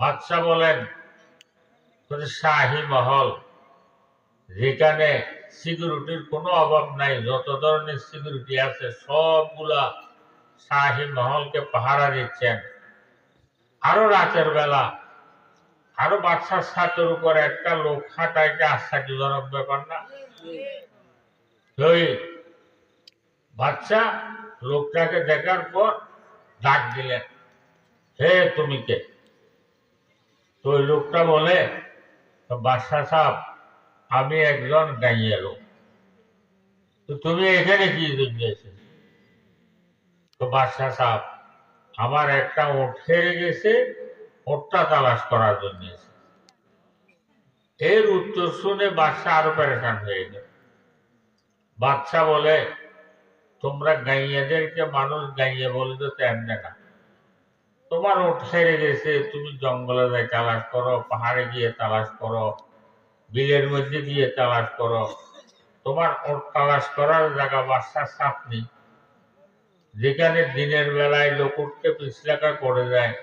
বাদশাহ বলেন বলে, শাহী মহল যেখানে সিকিউরিটির কোনো অভাব নাই যত ধরনের সিকিউরিটি আছে সবগুলা শাহী মহলকে পাহারা দিচ্ছেন। আরও রাতের বেলা আরও বাচ্চার ছাতের উপর একটা লোক হাঁটা এটা আশ্চর্যজনক ব্যাপার না? বাচ্চা লোকটাকে দেখার পর ডাক দিলেন হে তুমি কে? তো ওই লোকটা বলে, "তো বাদশাহ সাহেব, আমি একজন গাইয়ে লোক। তো তুমি এখানে কি জন্য এসেছ? তো বাদশাহ সাহেব, আমার একটা ওট হেরে গেছে, ওটটা তালাশ করার জন্য এসেছে। এর উত্তর শুনে বাদশাহ আরও পেরেশান হয়ে গেল। বাদশাহ বলে, তোমরা গাইয়াদেরকে মানুষ গাইয়ে বলে তো তেমনে না। তোমার ওট হেরে গেছে, তুমি জঙ্গলে যাই তালাশ করো, পাহাড়ে গিয়ে তালাশ করো, বিলের মধ্যে গিয়ে তালাশ করো। তোমার ওট তালাশ করার জায়গা বাসার সাপ নেই। যেখানে দিনের বেলায় লোক উঠতে পিছলাকা করে যায়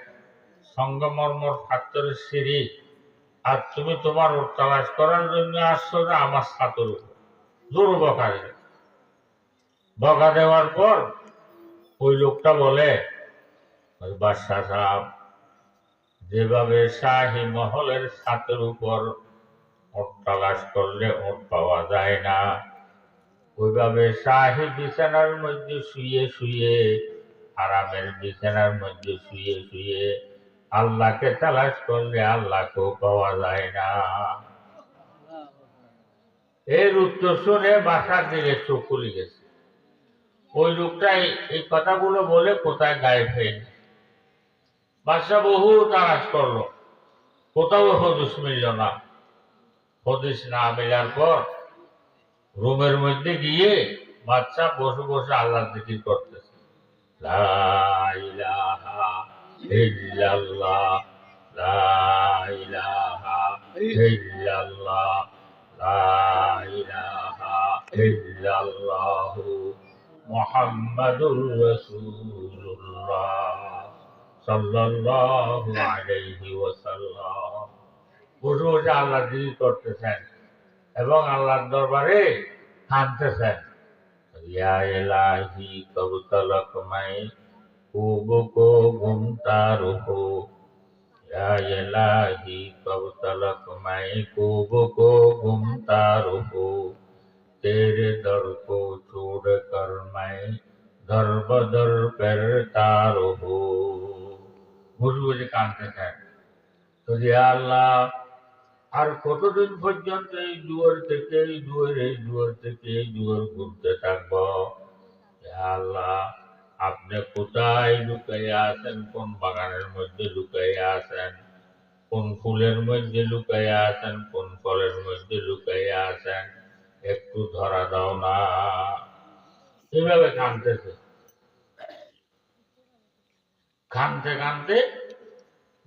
সঙ্গমর্মর ফাত্তরের সিঁড়ি। আর তুমি তোমার ওট তালাশ করার জন্য আসছো না আমার উপর। জোর বকা বকা দেওয়ার পর ওই লোকটা বলে বাদশাহ সাহেব, যেভাবে শাহী মহলের ছাতের উপর তালাশ করলে ওট পাওয়া যায় না, ওইভাবে শাহী বিছানার মধ্যে শুয়ে শুয়ে আরামের বিছানার মধ্যে শুয়ে শুয়ে আল্লাহকে তালাশ করলে আল্লাহকেও পাওয়া যায় না। এর উত্তর শুনে বাসার দিকে চোখ খুলে গেছে। ওই লোকটা এই- কথাগুলো বলে কোথায় গায়েব হয়ে বাদশাহ বহু তালাশ করল। কোথাও হদিস মিলল না। হদিস না মেলার পর রুমের মধ্যে গিয়ে বাচ্চা বসে বসে আল্লাহ জিকির করতেছে। লা ইলাহা ইল্লাল্লাহ, লা ইলাহা ইল্লাল্লাহ, লা ইলাহা ইল্লাল্লাহু মুহাম্মাদুর রাসূলুল্লাহ। সাল্লাল্লাহু আলাইহি ওয়াসাল্লাম বসে বসে আল্লাহ জিকির করতেছেন এবং আল্লাহর দরবারে কাঁদতেছেন ইয়া ইলাহি কব তলক মাই খুব কো ঘুমতা রুকো ইয়া ইলাহি কব তলক মাই খুব কো ঘুমতা রুকো तेरे दर को छोड़ कर मैं दर बदर करता रहूं বুঝে বুঝে কাঁদতেছেন তো যে আল্লাহ, আর কতদিন পর্যন্ত এই দুয়ার থেকে, এই দুয়ার এই দুয়ার থেকে, এই দুয়ার ঘুরতে থাকব? আল্লাহ, আপনি কোথায় লুকাইয়া আছেন? কোন বাগানের মধ্যে লুকাইয়া আছেন? কোন ফুলের মধ্যে লুকাইয়া আছেন? কোন ফলের মধ্যে লুকাইয়া আছেন? একটু ধরা দাও না। এভাবে কাঁদতেছে। কানতে কানতে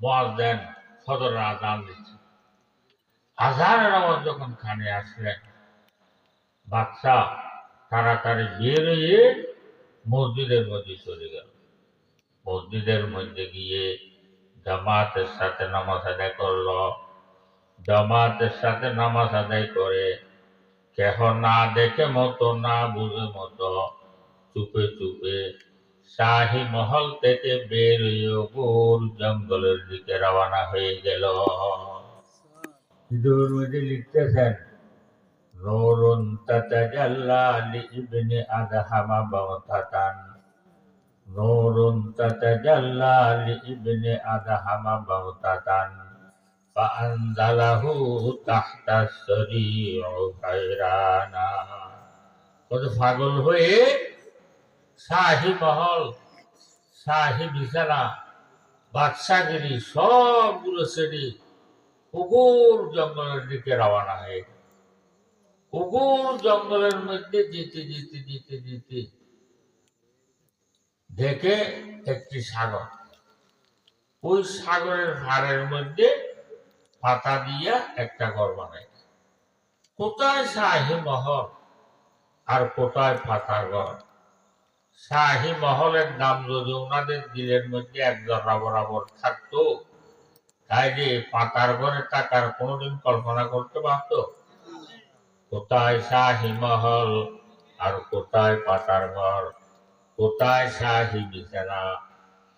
বল দেন ফজর আজান দিচ্ছে। আজানের আওয়াজ যখন খানে আসলেন বাচ্চা তাড়াতাড়ি বের হয়ে মসজিদের মধ্যে চলে গেল। মসজিদের মধ্যে গিয়ে জামাতের সাথে নামাজ আদায় করল। জামাতের সাথে নামাজ আদায় করে কেহ না দেখে মতো, না বুঝে মতো, চুপে চুপে শাহী মহল থেকে বের হয়ে গোল জঙ্গলের দিকে রওনা হয়ে গেল ইদুর মধ্যে লিখতেছেন নূরুন তাতাজাল্লা লিইবনে আদহামা বাগতাতান নূরুন তাতাজাল্লা লিইবনে আদহামা বাগতাতান فأنزله تحت السريع حيرانا কত পাগল হয়ে শাহী মহল, শাহী বিছানা বাদশাগিরি সবগুলো সেটি উগুর জঙ্গলের দিকে রওনা হয়ে। উগুর জঙ্গলের মধ্যে যেতে যেতে যেতে যেতে দেখে একটি সাগর। ওই সাগরের ভাড়ের মধ্যে পাতা দিয়া একটা ঘর বানাই। কোথায় শাহী মহল আর কোথায় পাতা ঘর? শাহী মহলের নাম যদি ওনাদের দিলের মধ্যে এক জরা বরাবর থাকতো বাইরে পাতার ঘরে থাকার কোনোদিন কল্পনা করতে পারতো? কোথায় শাহী মহল আর কোথায় পাতার ঘর? কোথায় শাহী বিছানা?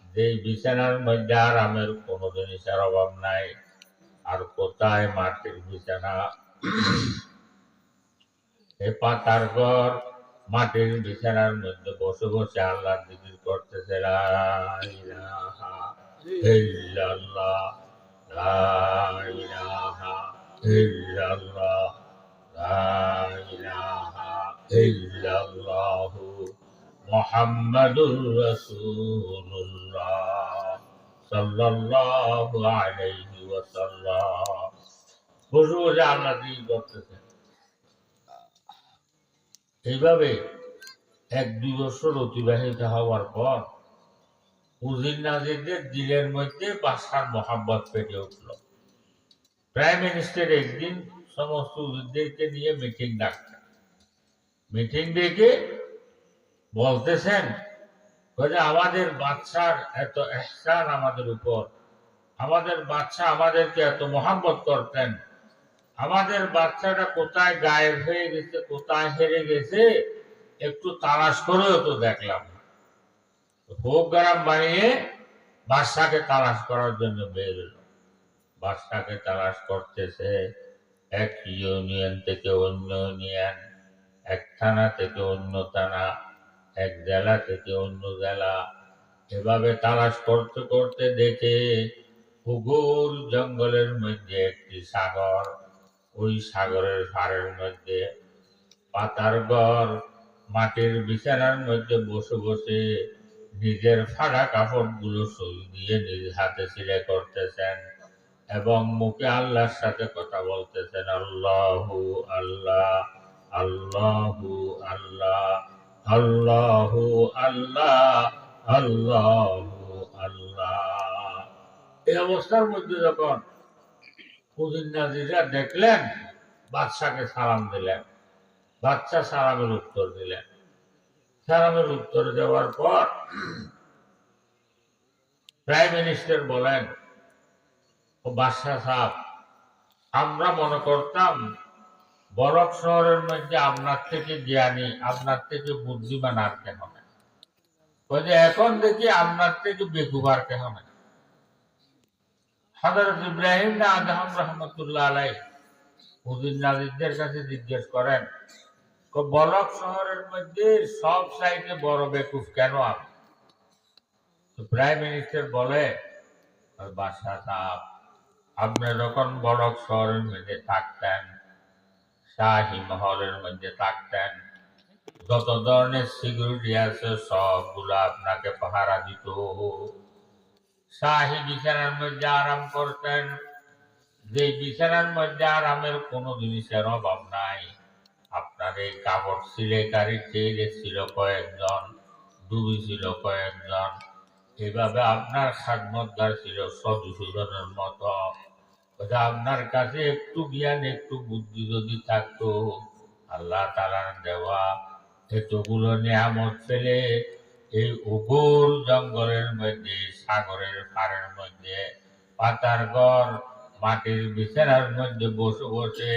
যে বিছানার মধ্যে আরামের কোনো জিনিসের অভাব নাই। আর কোথায় মাটির বিছানা? এ পাতার ঘর মাটির বিছানার মধ্যে বসে বসে আল্লাহ জিকির করতেছে মুহাম্মাদুর রাসূলুল্লাহ সাল্লাল্লাহু আলাইহি ওয়াসাল্লাম। বসে আল্লাহ জিকির করতেছে। এইভাবে এক দুই বছর অতিবাহিত হওয়ার পর উজির নাজিরদের দিলের মধ্যে বাসার মোহাম্মত পেটে উঠল। প্রাইম মিনিস্টার একদিন সমস্ত উজিরদেরকে নিয়ে মিটিং ডাকতেন মিটিং ডেকে বলতেছেন আমাদের বাচ্চার এত এহসান আমাদের উপর, আমাদের বাচ্চা আমাদেরকে এত মোহাম্মত করতেন আমাদের বাচ্চাটা কোথায় গায়েব হয়ে গেছে, কোথায় হেরে গেছে, একটু তালাশ করেও তো দেখলাম। তো প্রোগ্রাম বানিয়ে বাদশাকে তালাশ করার জন্য বের হলো বাদশাকে তালাশ করতেছে, এক ইউনিয়ন থেকে অন্য ইউনিয়ন, এক থানা থেকে অন্য থানা, এক জেলা থেকে অন্য জেলা এভাবে তালাশ করতে করতে দেখে পুকুর জঙ্গলের মধ্যে একটি সাগর ওই সাগরের পাড়ের মধ্যে। পাতার ঘর, মাটির বিছানার মধ্যে বসে বসে নিজের ফাড়া কাপড়গুলো সই দিয়ে নিজ হাতে সিলাই করতেছেন এবং মুখে আল্লাহর সাথে কথা বলতেছেন, আল্লাহু আল্লাহ আল্লাহু আল্লাহ আল্লাহু আল্লাহ আল্লাহু আল্লাহ। এই অবস্থার মধ্যে যখন কুদিন নাজিরা দেখলেন, বাদশাকে সালাম দিলেন। বাচ্চা সালামের উত্তর দিলেন। সালামের উত্তর দেওয়ার পর প্রাইম মিনিস্টার বলেন, ও বাদশাহ সাহেব, আমরা মনে করতাম বরফ শহরের মধ্যে আপনার থেকে জ্ঞানী, আপনার থেকে বুদ্ধিমান আর কেন যে এখন দেখি আপনার থেকে বেকুব আর কেন নাই। হজরত ইব্রাহিম না আদহাম রহমতুল্লাহ আলাই হুজুর নাজিরদের কাছে জিজ্ঞেস করেন বলক শহরের মধ্যে সব সাইডে বড় বেকুফ কেন তো প্রাইম মিনিস্টার বলে বাদশাহ সাহেব, আপনি যখন বড়ক শহরের মধ্যে থাকতেন, শাহী মহলের মধ্যে থাকতেন, যত ধরনের সিকিউরিটি আছে সবগুলো আপনাকে পাহারা দিত। শাহী বিছানার মধ্যে আরাম করতেন। যে বিছানার মধ্যে আরামের কোনো জিনিসের অভাব নাই। আপনার এই কাপড় সিলেকারি চেয়ে ছিল কয়েকজন, ডুবি ছিল কয়েকজন। এভাবে আপনার খাদমতদার ছিল সদুসূদনের মতো। আপনার কাছে একটু জ্ঞান, একটু বুদ্ধি যদি থাকতো, আল্লাহ তালার দেওয়া এতগুলো নিয়ামত ফেলে এই উগুর জঙ্গলের মধ্যে, সাগরের পাড়ের মধ্যে, পাতার ঘর, মাটির বিছানার মধ্যে বসে বসে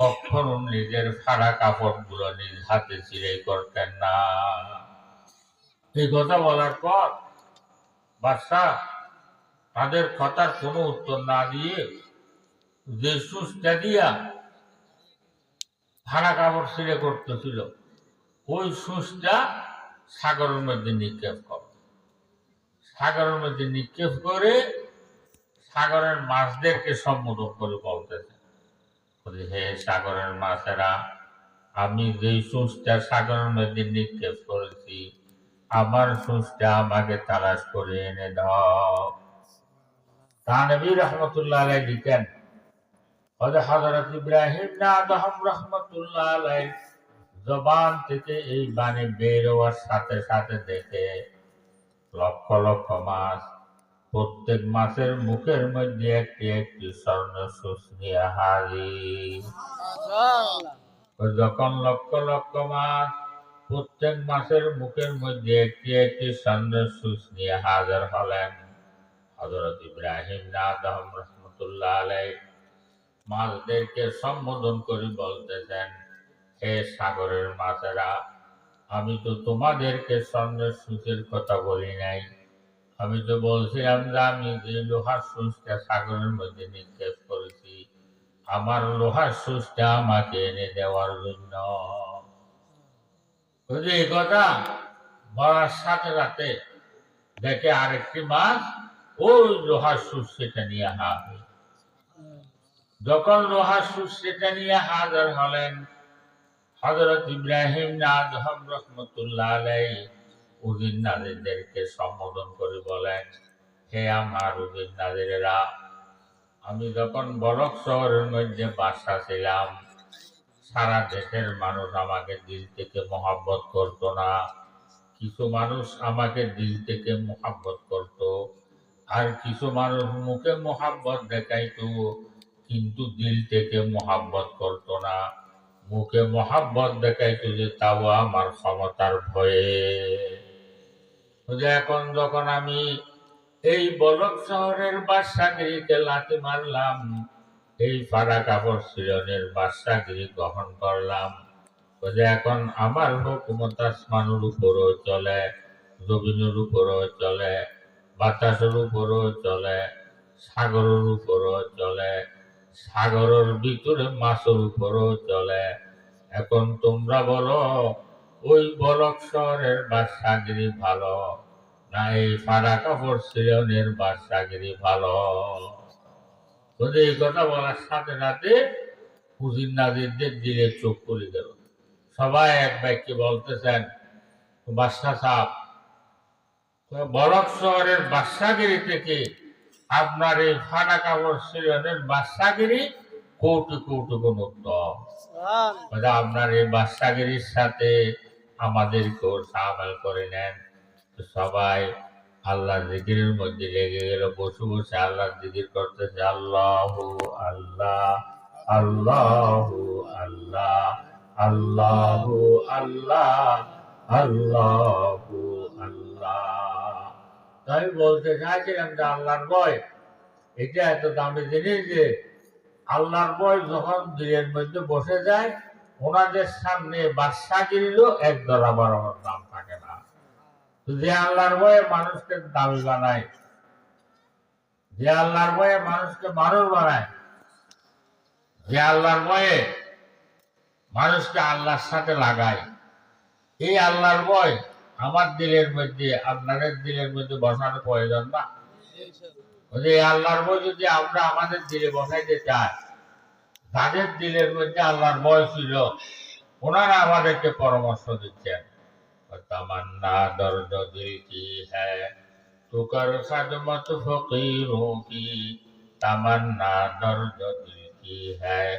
কখনো নিজের ফাড়া কাপড়গুলো নিজ হাতে সিলাই করতেন না। এই কথা বলার পর বাদশাহ তাদের কথার কোনো উত্তর না দিয়ে যে সুচটা দিয়া ভাড়া কাপড় সিলে করতেছিল, ওই সুচটা সাগরের মধ্যে নিক্ষেপ কর। সাগরের মধ্যে নিক্ষেপ করে সাগরের মাছদেরকে সম্বোধন করে বলতেছে। বলে, হে সাগরের মাছেরা আমি যেই সুচটা সাগরের মধ্যে নিক্ষেপ করেছি আমার সুচটা আমাকে তালাশ করে এনে দাও। রহমতুল্লাহ আলাই লিখেন হজরত ইব্রাহিম না আদম রহমতুল্লাহ আলাই জবান থেকে এই বাণী বের হওয়ার সাথে সাথে দেখে লক্ষ লক্ষ মাছ প্রত্যেক মাছের মুখের মধ্যে একটি একটি স্বর্ণ সুস নিয়ে হাজির। যখন লক্ষ লক্ষ মাছ প্রত্যেক মাসের মুখের মধ্যে একটি একটি স্বর্ণ সুস হাজার হলেন। হজরত ইব্রাহিম আদম রহমতুল্লাহ আলাই মাছদেরকে সম্বোধন করে বলতেছেন হে সাগরের মাছেরা আমি তো তোমাদেরকে স্বর্ণের সূচের কথা বলি নাই। আমি তো বলছিলাম যে আমি যে লোহার সুচটা সাগরের মধ্যে নিক্ষেপ করেছি, আমার লোহার সুচটা আমাকে এনে দেওয়ার জন্য। বুঝলি এই কথা? বলার সাথে সাথে দেখে আরেকটি মাছ ওই লোহার সুচ সেটা নিয়ে হাজির। যখন লোহার সুচ সেটা নিয়ে হাজার হলেন হজরত ইব্রাহিম আদম রহমতুল্লাহ আলাই উদিন নাজিরদেরকে সম্বোধন করে বলেন, হে আমার উদিন নাজিরেরা, আমি যখন বরক শহরের মধ্যে বাসা ছিলাম, সারা দেশের মানুষ আমাকে দিল থেকে মহাব্বত করতো না। কিছু মানুষ আমাকে দিল থেকে মহাব্বত করত, আর কিছু মানুষ মুখে মহাব্বত দেখাইতো, কিন্তু দিল থেকে মহাব্বত করতো না। মুখে মহাব্বত দেখাইতো যে তাও আমার ক্ষমতার ভয়ে। এখন যখন আমি এই বলক শহরের বাদশাগিরিকে লাথি মারলাম, এই ফাড়া কাপড় সিরনের বাদশাগিরি গ্রহণ করলাম যে এখন আমার হুকুমত আসমানের উপরও চলে, জমিনের উপরও চলে, বাতাসের উপরও চলে, সাগরের উপরও চলে সাগরের ভিতরে মাছের উপরও চলে। এখন তোমরা বলো, ওই বলক শহরের বাদশাগিরি ভালো? না, এই ফাড়া কাপড় সিরনের বাদশাগিরি ভালো? যদি এই কথা বলার সাথে সাথে হুজির নাজিরদের দিলে চোখ করে গেল। সবাই এক বাক্যে বলতেছেন, বাদশাহ সাহেব, বরফ শহরের বাদশাগিরি থেকে আপনার এই ফাটা কাপড় সিরনের বাদশাগিরি কৌটি কৌটি আপনার এই বাদশাগিরির সাথে আমাদেরকেও সামিল করে নেন। সবাই আল্লাহ জিকিরের মধ্যে লেগে গেল বসে বসে আল্লাহ জিকির করতেছে আল্লাহ আল্লাহ আল্লাহ আল্লাহ আল্লাহ আল্লাহ আল্লাহ আল্লাহ। তাই বলতে চাইছিলাম যে আল্লাহর বয় এটা এত দামি জিনিস যে আল্লাহর বয় যখন দিলের মধ্যে বসে যায়, ওনাদের সামনে বাদশাগিরিরও এক দরা বাড়ানোর দাম থাকে না। যে আল্লাহর বয়ে মানুষকে দামি বানায়, যে আল্লাহর বয়ে মানুষকে মানুষ বানায়, যে আল্লাহর বয়ে মানুষকে আল্লাহর সাথে লাগায়, এই আল্লাহর বয় আমার দিলের মধ্যে, আপনাদের দিলের মধ্যে বসানো প্রয়োজন না। আল্লাহর বই যদি আমরা আমাদের দিলে বসাইতে চাই, তাদের দিলের মধ্যে আল্লাহর বই ছিল, ওনারা আমাদেরকে পরামর্শ দিচ্ছেন। তামান্না দর্দ দিল কি হ্যাঁ তুকার খাদমত ফকির কি? তামান্না দর্দ দিল কি হ্যাঁ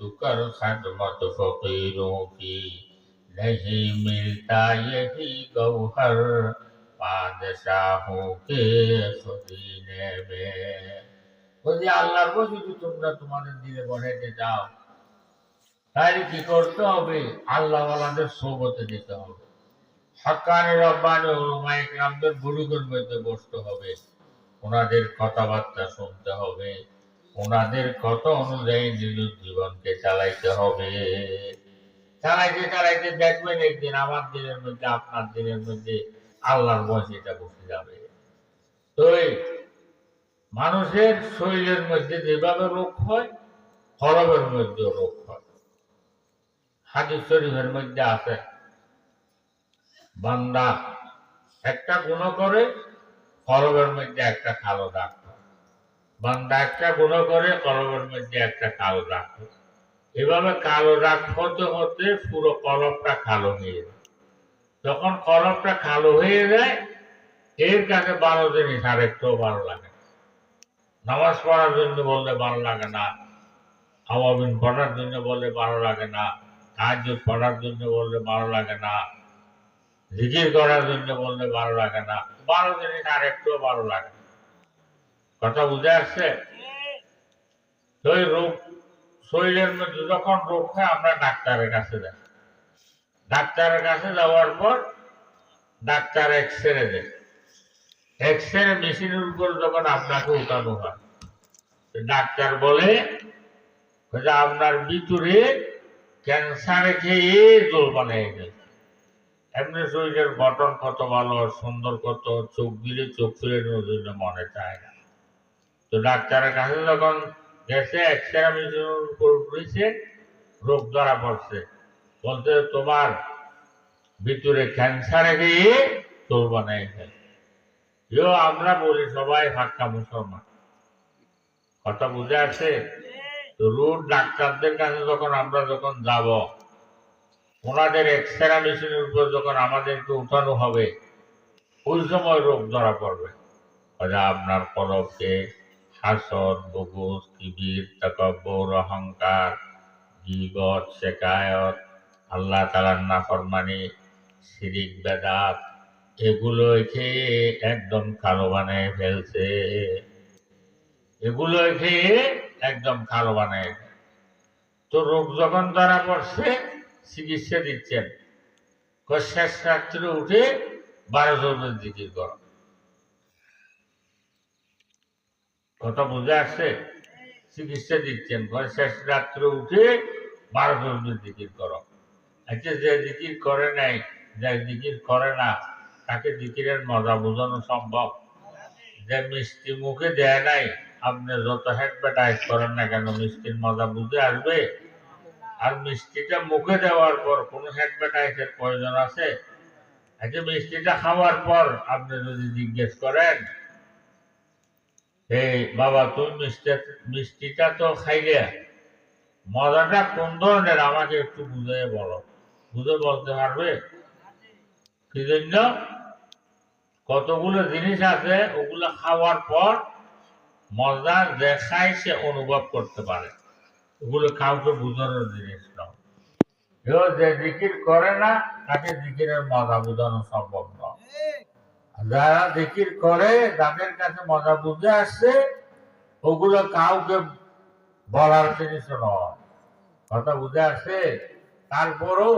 তুকার খাদমত ফকিরোঁ কি? नहीं मिलता यही गौहर बादशाहों के खजीने में বলছি আল্লাহর বই যদি তোমরা তোমাদের দিলে বসাইতে চাও তাহলে কি করতে হবে আল্লাহওয়ালাদের সোবতে যেতে হবে হকানি রব্বানি ওলমা ইকরামদের বুড়ুগের মধ্যে বসতে হবে ওনাদের কথাবার্তা শুনতে হবে ওনাদের কথা অনুযায়ী নিজ জীবনকে চালাইতে হবে চালাইতে চালাইতে দেখবেন একদিন, আমার দিনের মধ্যে, আপনার দিনের মধ্যে আল্লাহর এটা বসে যাবে তো মানুষের শরীরের মধ্যে যেভাবে রোগ হয় হরবের মধ্যে রোগ হয় হাদিস শরীফের মধ্যে আছে, বান্দা একটা গুণ করে কলবের মধ্যে একটা কালো দাগ। বান্দা একটা গুণ করে কলবের মধ্যে একটা কালো দাগ। এভাবে কালো দাগ হতে হতে পুরো কলবটা কালো হয়ে যায়। যখন কলবটা কালো হয়ে যায় এর কাছে বারো জিনিস আর একটু ভালো লাগে নামাজ পড়ার জন্য বললে ভালো লাগে না আওয়াবিন পড়ার জন্য বললে ভালো লাগে না কাজ পড়ার জন্য বললে ভালো লাগে না জিকির করার জন্য বললে ভালো লাগে না ভালো জিনিস আর একটু ভালো লাগে কথা বুঝে আসছে? তো এই রোগ শরীরের মধ্যে যখন রোগ হয়, আমরা ডাক্তারের কাছে যাই। ডাক্তারের কাছে যাওয়ার পর ডাক্তার এক্স রে দেয়। এক্স রে মেশিনের উপর যখন আপনাকে উঠানো হয় ডাক্তার বলে যে আপনার ভিতরে ক্যান্সারে খেয়ে জোর বানিয়ে গেছে। এমনি শরীরের গঠন কত ভালো, সুন্দর কত, চোখ দিলে চোখ ফিরে মনে চায় না। তো ডাক্তারের কাছে যখন গেছে এক্স রে মেশিনের উপর রোগ ধরা পড়ছে। বলতে তোমার ভিতরে ক্যান্সারে গিয়ে তোর বানাই ফেলে। আমরা বলি সবাই ফাঁকা মুসলমান। কথা বুঝে আছে তো রোড ডাক্তারদের কাছে যখন আমরা যখন যাব, ওনাদের এক্সরে মেশিনের উপর যখন আমাদেরকে উঠানো হবে, ওই সময় রোগ ধরা পড়বে। আপনার কলকে হাসদ বগুস কিবির তকব্বর, অহংকার, গিবত, শেকায়ত, আল্লাহ তালার নাফরমানি, শিরিক, বেদাত এগুলো খেয়ে একদম কালো বানায় ফেলছে। এগুলো খেয়ে একদম কালো বানায় তো রোগ যখন ধরা পড়ছে, চিকিৎসা দিচ্ছেন। শেষ রাত্রে উঠে বারো জনের জিকির কর কথা বুঝে আসছে চিকিৎসা দিচ্ছেন। ঘরে শেষ রাত্রে উঠে বারো জনের জিকির করো। আচ্ছা যে জিকির করে নাই, যে জিকির করে না, তাকে জিকিরের মজা বোঝানো সম্ভব? যে মিষ্টি মুখে দেয় নাই, আপনি যত হ্যাডভার্টাইজ করেন না কেন, মিষ্টির মজা বুঝে আসবে? আর মিষ্টিটা মুখে দেওয়ার পর কোনো হ্যাডভার্টাইজের প্রয়োজন আছে? আচ্ছা মিষ্টিটা খাওয়ার পর আপনি যদি জিজ্ঞেস করেন এই বাবা মিষ্টি, মিষ্টিটা তো খাইলে। মজাটা কোন ধরনের? আমাকে একটু বুঝে বলো। বুঝে বলতে পারবে? কি জন্য? কতগুলো জিনিস আছে, ওগুলো খাওয়ার পর মজা দেখায় সে অনুভব করতে পারে। ওগুলো কাউকে বোঝানোর জিনিস নয় যে জিকির করে না, তাকে জিকিরের মজা বোঝানো সম্ভব নয়। যারা জিকির করে যাদের কাছে মজা বুঝে আসছে, ওগুলো কাউকে বলার জিনিস নয়। কথা বুঝে আসছে? তারপরও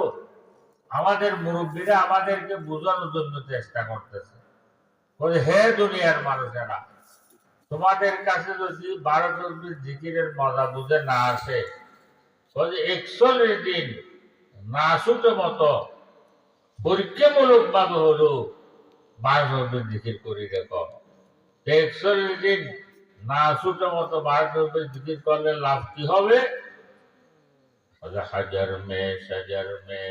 আমাদের মুরব্বীরা আমাদেরকে বোঝানোর জন্য চেষ্টা করতেছে। হে দুনিয়ার মানুষেরা, তোমাদের কাছে যদি বারো চব্বিশ জিকিরের মজা বুঝে না আসে একচল্লিশ দিন না শুতে মতো পরীক্ষামূলক ভাবে হলো বারো চব্বিশ জিকির করি দেখো একচল্লিশ দিন না শুতে মতো বারো চব্বিশ জিকির করলে লাভ কি হবে বলে, হাজার মে সজর মে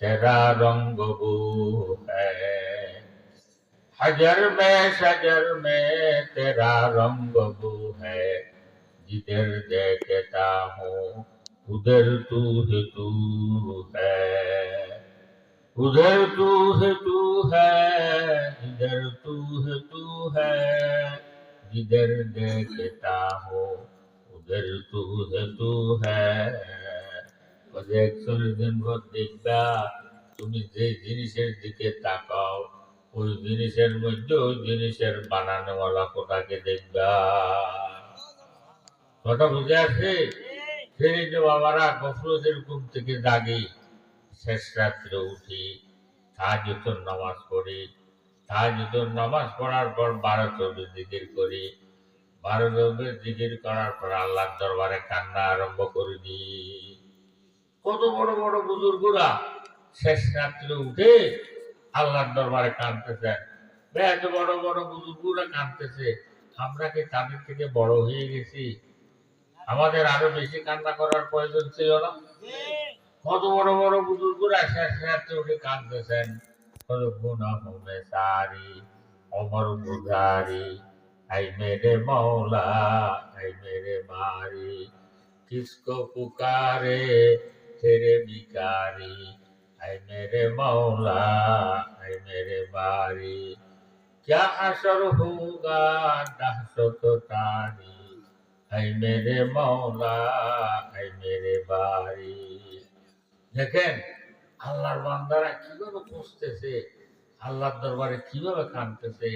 তেরা রঙ্গ বু হ্যায় हजर में सजर में तेरा रंग बू है जिधर देखता हूँ उधर तू ही तू है उधर तू है तू है इधर तू है तू है जिधर देखता हूँ उधर तू है तू है বলে একচল্লিশ দিন পর দেখবা তুমি যে জিনিসের দিকে তাকাও ওই জিনিসের মধ্যে ওই জিনিসের বানানোওয়ালা কোথাকে দেখবা কথা বুঝে আছে সেই যে বাবারা গফরতের ঘুম থেকে জাগি শেষ রাত্রে উঠি তাহাজুতর নামাজ পড়ি। তাহাজুতর নামাজ পড়ার পর বারো চব্বিশ জিকির করি। বারো চব্বিশ জিকির করার পর আল্লাহর দরবারে কান্না আরম্ভ করে দিই। কত বড় বড় বুজুর্গরা শেষ রাত্রে উঠে আল্লাহর দরবারে কাঁদতেছে। এত বড় বড় বুজুর্গরা কাঁদতেছে। আমরা কি তাদের থেকে বড় হয়ে গেছি? আমাদের আরও বেশি কান্না করার প্রয়োজন ছিল না? কত বড় বড় বুজুর্গরা শেষ রাত্রে উঠে কাঁদতেছেন কত গুণা হবে সারি অমর বুধারি আই মেরে মৌলা আই মেরে বারি किसको पुकारे तेरे भिखारी ऐ मेरे मौला ऐ मेरे बारी क्या असर होगा दहशत तारी ऐ मेरे मौला ऐ मेरे बारी দেখেন, আল্লাহর বান্দারা কীভাবে খুঁজতেছে, আল্লাহর দরবারে কীভাবে কানতেছে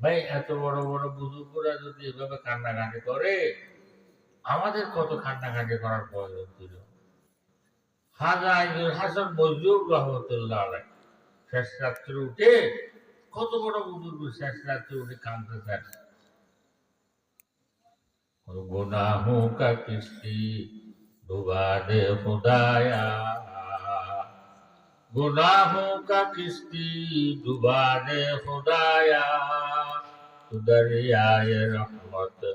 ভাই, এত বড় বড় বুজুগুরা যদি এভাবে কান্নাকাটি করে, আমাদের কত কান্নাকাটি করার প্রয়োজন ছিল? হাজা আইজুল হাসান মজুর রহমতুল্লাহ আলাই শেষ রাত্রে উঠে, কত বড় বুজুর্গ শেষ রাত্রে উঠে কাঁদতেছেন গুনাহোঁ কা কৃষ্টি ডুবা দে খুদায়া। गुनाहों का किस्ती डुबा दे खुदाया तू दरियाए रहमत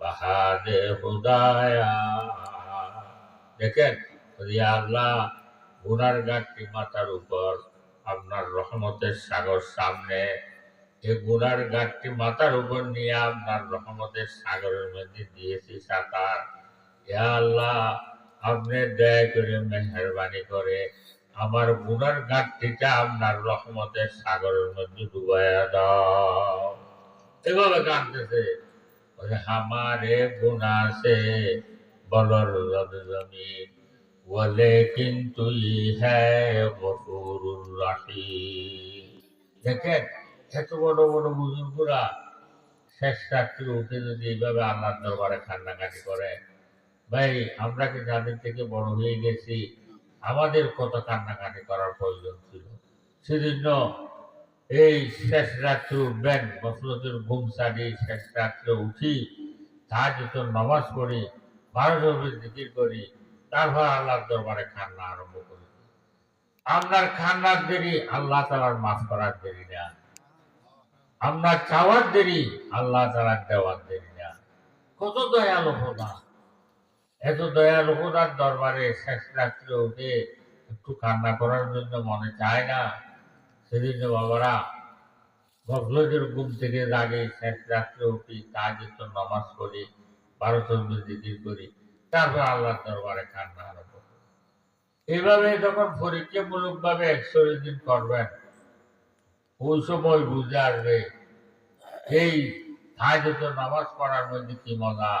बहा दे खुदाया দেখেন ইয়া আল্লাহ গুনার ঘাটটি মাথার উপর আপনার রহমতের সাগর সামনে এই গুনার ঘাটটি মাথার উপর নিয়ে আপনার রহমতের সাগরের মধ্যে দিয়েছি সাঁতার ইয়া আল্লাহ আপনি দয়া করে মেহরবানি করে আমার গুণার ঘাটতিটা আপনার রহমতের সাগরের মধ্যে ডুবাইয়া দাও। এভাবে কাঁদতেছে। হামারে গুণা সে বলর রব জমি বলে কিন্তু দেখেন, এত বড় বড় বুজুর্গরা শেষ রাত্রি উঠে যদি এইভাবে আল্লাহ দরবারে কান্নাকাটি করে, ভাই, আমরা কি যাদের থেকে বড় হয়ে গেছি? আমাদের কত কান্নাকাটি করার প্রয়োজন ছিল? সেজন্য এই শেষ রাত্রে উঠবেন মসলতের ঘুম সারি শেষ রাত্রে উঠি তাহাজুত নামাজ পড়ি জনের জিকির করি, তারপর আল্লাহর দরবারে খান্না আরম্ভ করি। আপনার খান্নার দেরি আল্লাহ তালার মাফ করার দেরি না। আপনার চাওয়ার দেরি আল্লাহ তালার দেওয়ার দেরি না। কত দয়ালু খোদা এত দয়ালু খোদার দরবারে শেষ রাত্রে উঠে একটু কান্না করার জন্য মনে চায় না? সেদিন বাবারা, গফলতের ঘুম থেকে জাগে শেষ রাত্রে উঠি তার জন্য নামাজ পড়ি, বারো চন্দ্র জিকির করি, তারপর আল্লাহর দরবারে কান্না আরম্ভ করি। এইভাবে যখন পরীক্ষামূলক ভাবে একশো দিন করবেন, ওই সময় বুঝে আসবে, এই হাজত নামাজ পড়ার মধ্যে কি মজা?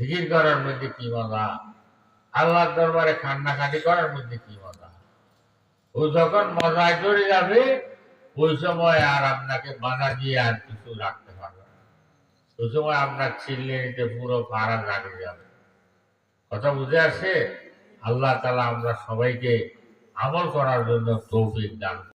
জিকির করার মধ্যে কি মজা? আল্লাহর দরবারে কান্নাকাটি করার মধ্যে কি মজা? ও যখন মজায় চলে যাবে, ওই সময় আর আপনাকে বাধা দিয়ে আর কিছু রাখতে পারবে না। ওই সময় আপনার ছিল্লে নিতে পুরো পাড়া রাখে যাবে। কথা বুঝে আসছে? আল্লাহ তালা আমরা সবাইকে আমল করার জন্য তৌফিক দান